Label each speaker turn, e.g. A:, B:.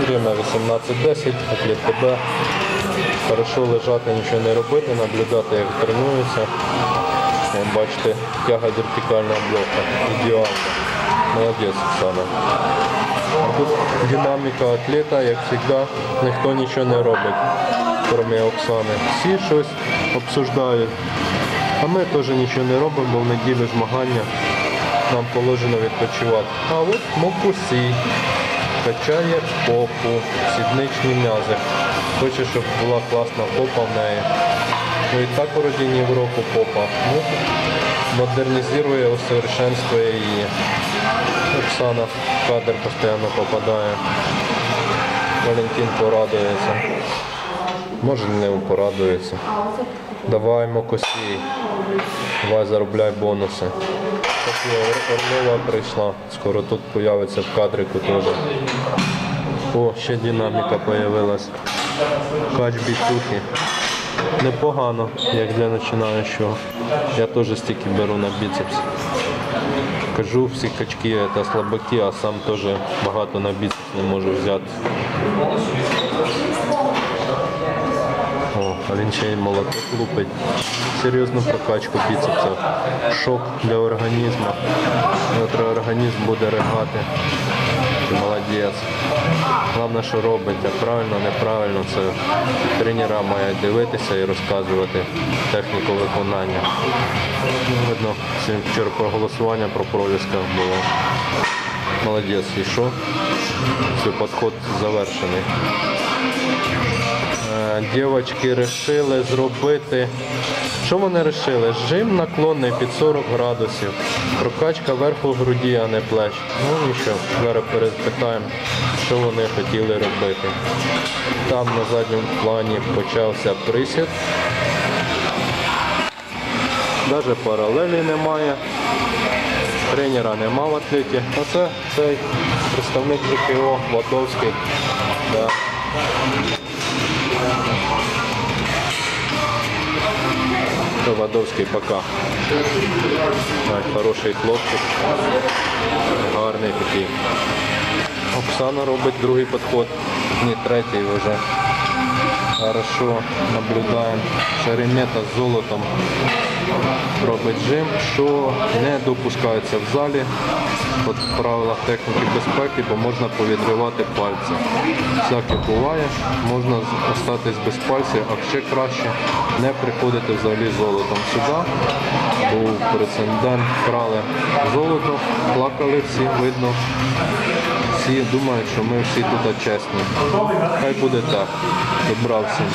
A: Время 18.10, атлет ТБ. Хорошо лежати, нічого не робити, наблюдати, як тренуються. Бачите, тяга вертикальна блока. Ідеально. Молодець, Оксана. Тут динаміка атлета, як завжди, ніхто нічого не робить, крім Оксани. Всі щось обсуждають. А ми теж нічого не робимо, бо в неділю змагання нам положено відпочивати. А от Мокусі качає попу, сідничні м'язи. Хоче, щоб була класна попа в неї. Ну і так у родині в року попа. Ну, модернізує, усовершенствує її. Оксана в кадр постійно попадає. Валентин порадується. Може не порадується. Давай Мокосій. Давай заробляй бонуси. Орлова прийшла. Скоро тут появиться в кадрику теж. О, ще динаміка появилась. Кач біцухи. Непогано, як для починаючого. Я теж стільки беру на біцепс. Кажу, всі качки це слабаки, а сам теж багато на біцепс не можу взяти. А він ще й молоток лупить. Серйозну прокачку біцепса. Шок для організму. Завтра організм буде ригати. Молодець. Головне, що робиться, правильно, неправильно, це тренера мають дивитися і розказувати техніку виконання. Видно, вчора проголосування про проліска було. Молодець, і що? Все, підход завершений. Дівчатки вирішили зробити. Що вони вирішили? Жим наклонний під 40 градусів. Прокачка верху груді, а не плеч. Ну нічого, зараз перепитаємо, що вони хотіли робити. Там на задньому плані почався присід. Навіть паралелі немає. Тренера нема в атлеті. Оце цей представник ЖКО Ватовський. Да. Це пока. Так, хороший хлопчик. Гарний такий. Оксана робить другий підход. Ні, третій вже. Хорошо, наблюдаємо. Шеремета з золотом робить жим, що не допускається в залі От в правилах техніки безпеки, бо можна повідривати пальці. Всяке буває, можна остатись без пальців, а ще краще не приходити взагалі золотом сюди. Був прецедент, крали золото, плакали всі, видно. Всі думають, що ми всі тут чесні. Хай буде так. Добра всім.